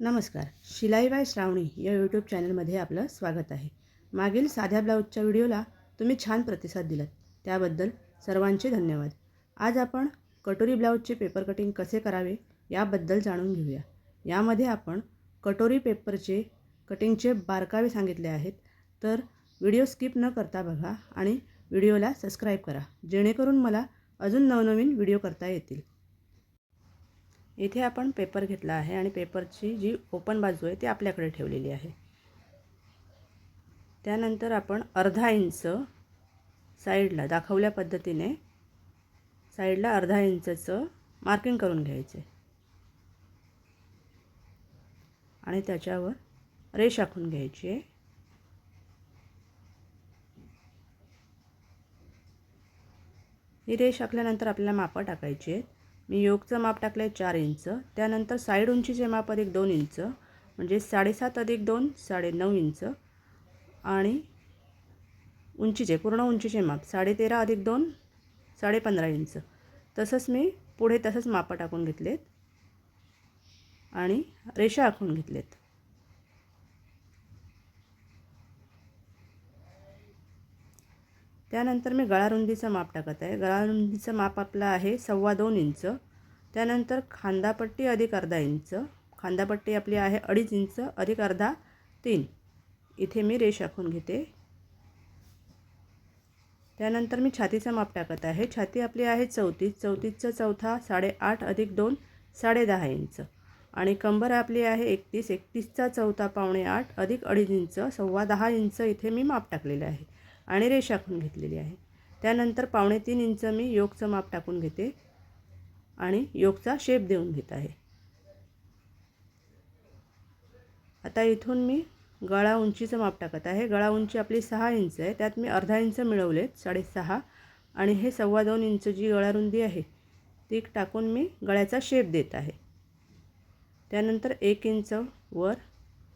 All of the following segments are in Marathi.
नमस्कार. शिलाई बाय श्रावणी या यूट्यूब चॅनलमध्ये आपलं स्वागत आहे. मागील साध्या ब्लाऊजच्या व्हिडिओला तुम्ही छान प्रतिसाद दिलात. त्याबद्दल सर्वांचे धन्यवाद. आज आपण कटोरी ब्लाऊजचे पेपर कटिंग कसे करावे याबद्दल जाणून घेऊया. यामध्ये आपण कटोरी पेपरचे कटिंगचे बारकावे सांगितले आहेत. तर व्हिडिओ स्किप न करता बघा आणि व्हिडिओला सबस्क्राईब करा. जेणेकरून मला अजून नवनवीन व्हिडिओ करता येतील. इथे आपण पेपर घेतला आहे आणि पेपरची जी ओपन बाजू आहे ती आपल्याकडे ठेवलेली आहे. त्यानंतर आपण अर्धा इंच साईडला दाखवल्या पद्धतीने साईडला अर्धा इंचचं मार्किंग करून घ्यायचे. आणि त्याच्यावर रेष आखून घ्यायची. आहे ही रेष आखल्यानंतर आपल्याला मापं टाकायची आहेत. मी योगचं माप टाकलं आहे चार इंच. त्यानंतर साईड उंचीचे माप अधिक दोन इंच म्हणजे साडेसात अधिक दोन साडे नऊ इंच. आणि उंचीचे पूर्ण उंचीचे माप साडेतेरा अधिक दोन साडे पंधरा इंच. तसंच मी पुढे तसंच मापं टाकून घेतलेत. आणि रेषा आखून घेतलेत. त्यानंतर मी गळारुंदीचं माप टाकत आहे. गळारुंदीचं माप आपलं आहे सव्वा दोन इंच. त्यानंतर खांदापट्टी अधिक अर्धा इंच. खांदापट्टी आपली आहे अडीच इंच अधिक अर्धा तीन. इथे मी रेष आखून घेते. त्यानंतर मी छातीचं माप टाकत आहे. छाती आपली आहे चौतीस. चौतीसचं चौथा साडेआठ अधिक दोन साडेदहा इंच. आणि कंबर आपली आहे एकतीस. एकतीसचा चौथा पावणे आठ अधिक अडीच इंच. सव्वा दहा इंच इथे मी माप टाकलेलं आहे. आणि रेषा आखून घेतलेली आहे. त्यानंतर पावणे तीन इंच मी योगचं माप टाकून घेते आणि योगचा शेप देऊन घेत आहे. आता इथून मी गळा उंचीचं माप टाकत आहे. गळा उंची आपली सहा इंच आहे. त्यात मी अर्धा इंच मिळवलेत साडेसहा. आणि हे सव्वा दोन इंच जी गळारुंदी आहे ती टाकून मी गळ्याचा शेप देत आहे. त्यानंतर एक इंच वर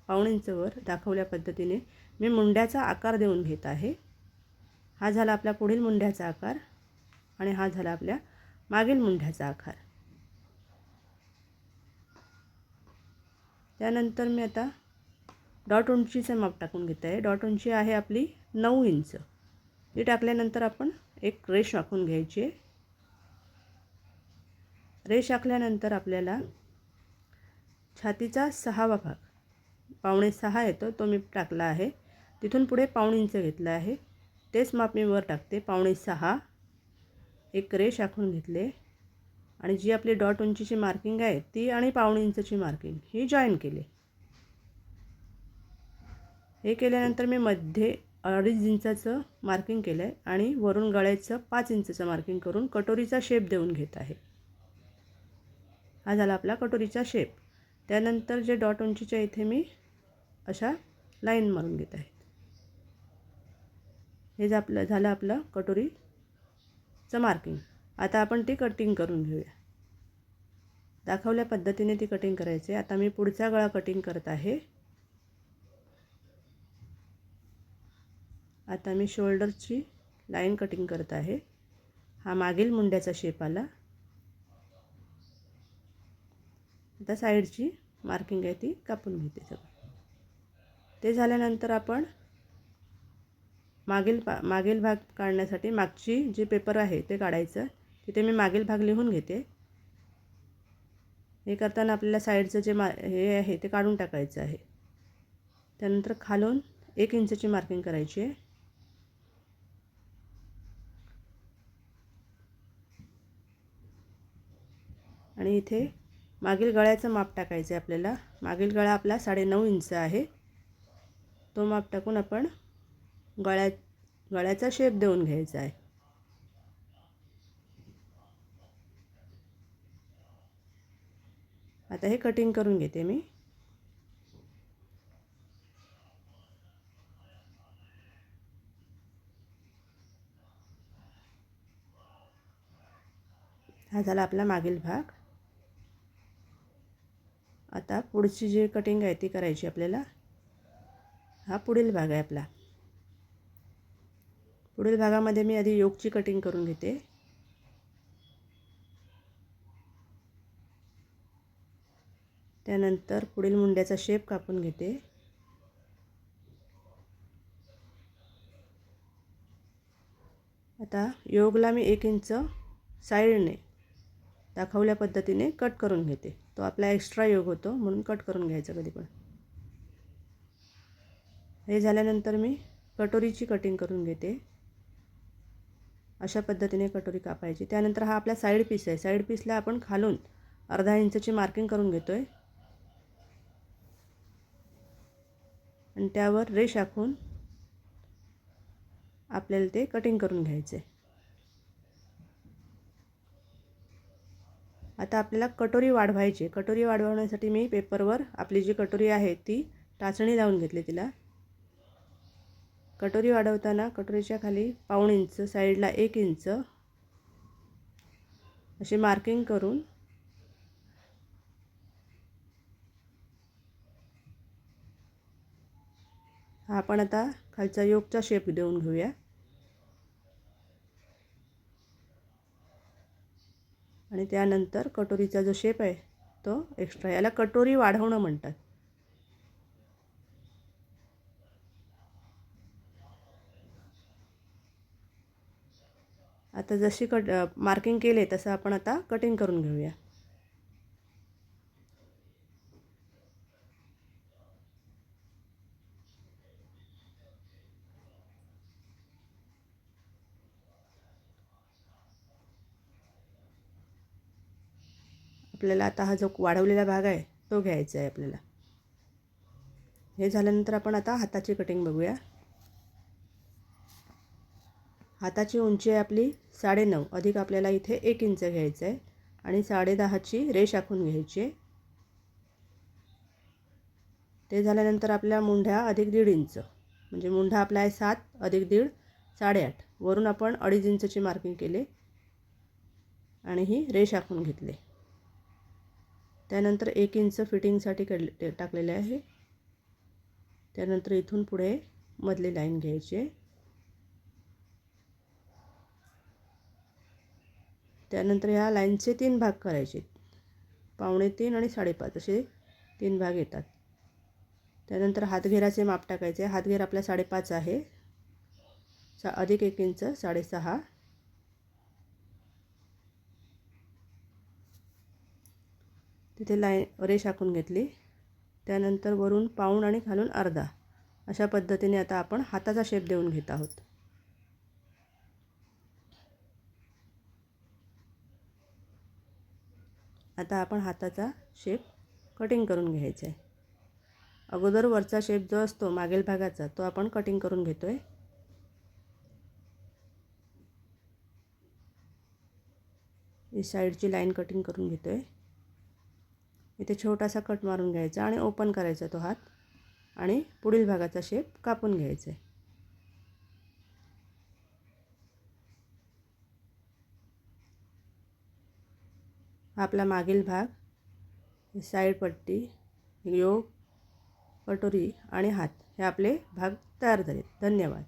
पाऊण इंच वर दाखवल्या पद्धतीने मी मुंड्याचा आकार देऊन घेत आहे. हा झाला आपल्या पुढील मुंढ्याचा आकार आणि हा झाला आपल्या मागील मुंढ्याचा आकार. त्यानंतर मी आता डॉट उंचीचं माप टाकून घेत. आहे डॉट उंची आहे आपली नऊ इंच. ती टाकल्यानंतर आपण एक रेष आखून घ्यायची. रेष आखल्यानंतर आपल्याला छातीचा सहावा भाग पावणे सहा येतो तो मी टाकला आहे. तिथून पुढे पाऊण इंच घेतला आहे. तेच माप मी वर टाकते. पावणे सहा. एक रेष आखून घेतले. आणि जी आपली डॉट उंचीची मार्किंग आहे ती आणि पावणे इंचची मार्किंग ही जॉईन केली. हे केल्यानंतर मी मध्ये अडीच इंचाचं मार्किंग केलं आहे आणि वरून गळ्याचं पाच इंचचं मार्किंग करून कटोरीचा शेप देऊन घेत आहे. हा झाला आपला कटोरीचा शेप. त्यानंतर जे डॉट उंचीच्या इथे मी अशा लाईन मारून घेत आहे. हे जे आपलं झालं आपलं कटोरीचं मार्किंग आता आपण ती कटिंग करून घेऊया. दाखवल्या पद्धतीने ती कटिंग करायची. आता मी पुढचा गळा कटिंग करत आहे. आता मी शोल्डरची लाईन कटिंग करत आहे. हा मागील मुंड्याचा शेप आला. आता साईडची मार्किंग आहे ती कापून घेते. सगळं ते झाल्यानंतर आपण मागील पा मागील भाग काढण्यासाठी मागची जी पेपर आहे ते काढायचं. तिथे मी मागील भाग लिहून घेते. हे करताना आपल्याला साईडचं जे मा हे आहे ते काढून टाकायचं आहे. त्यानंतर खालून एक इंचची मार्किंग करायची आहे. आणि इथे मागील गळ्याचं माप टाकायचं आहे आपल्याला. मागील गळा आपला साडेनऊ इंच आहे. तो माप टाकून आपण गळ्या गळ्याचा शेप देऊन घ्यायचा आहे. आता हे कटिंग करून घेते मी. हा झाला आपला मागील भाग. आता पुढची जी कटिंग आहे ती करायची आपल्याला. हा पुढील भाग आहे आपला. पुढील भागामध्ये मी आधी योगची कटिंग करून घेते. त्यानंतर पुढील मुंड्याचा शेप कापून घेते. आता योगला मी एक इंच साईडने दाखवल्या पद्धतीने कट करून घेते. तो आपला एक्स्ट्रा योग होतो म्हणून कट करून घ्यायचा कधी पण. हे झाल्यानंतर मी कटोरीची कटिंग करून घेते. अशा पद्धतीने कटोरी कापायची. त्यानंतर हा आपला साईड पीस आहे. साईड पीसला आपण खालून अर्धा इंचची मार्किंग करून घेतो आहे आणि त्यावर रेश आखून आपल्याला ते कटिंग करून घ्यायचे आता आपल्याला कटोरी वाढवायची कटोरी वाढवण्यासाठी मी पेपरवर आपली जी कटोरी आहे ती टाचणी लावून घेतली तिला. कटोरी वाढवताना कटोरीच्या खाली पाऊण इंच साईडला एक इंच अशी मार्किंग करून हा आपण आता खालचा योगचा शेप देऊन घेऊया. आणि त्यानंतर कटोरीचा जो शेप आहे तो एक्स्ट्रा याला कटोरी वाढवणं म्हणतात. आता जशी कट मार्किंग केले तसं आपण आता कटिंग करून घेऊया. आपल्याला आता हा जो वाढवलेला भाग आहे तो घ्यायचा आहे आपल्याला. हे झाल्यानंतर आपण आता हाताची कटिंग बघूया. हाताची उंची आहे आपली साडेनऊ अधिक आपल्याला इथे एक इंच घ्यायचं आहे आणि साडेदहाची रेष आखून घ्यायची आहे. ते झाल्यानंतर आपल्या मुंढ्या अधिक दीड इंच. म्हणजे मुंढा आपला आहे सात अधिक दीड साडेआठ वरून आपण अडीच इंचची मार्किंग केले. आणि ही रेष आखून घेतले. त्यानंतर एक इंच फिटिंगसाठी कडले टाकलेले आहे. त्यानंतर इथून पुढे मधली लाईन घ्यायची आहे. त्यानंतर ह्या लाईनचे तीन भाग करायचे. पावणे तीन आणि साडेपाच असे तीन भाग येतात. त्यानंतर हातघेराचे माप टाकायचे. हातघेर आपला साडेपाच आहे. सा अधिक एक इंच साडेसहा. तिथे लाईन रेष आखून घेतली. त्यानंतर वरून पाऊण आणि खालून अर्धा. अशा पद्धतीने आता आपण हाताचा शेप देऊन घेत आहोत. आता आपण हाताचा शेप कटिंग करून घ्यायचा आहे. अगोदर वरचा शेप जो असतो मागील भागाचा तो आपण कटिंग करून घेतो आहे ही साईडची लाईन कटिंग करून घेतो आहे इथे छोटासा कट मारून घ्यायचा आणि ओपन करायचा तो हात. आणि पुढील भागाचा शेप कापून घ्यायचा आहे. आपला मागील भाग साईड पट्टी योग कटोरी आणि हात हे आपले भाग तयार झाले धन्यवाद.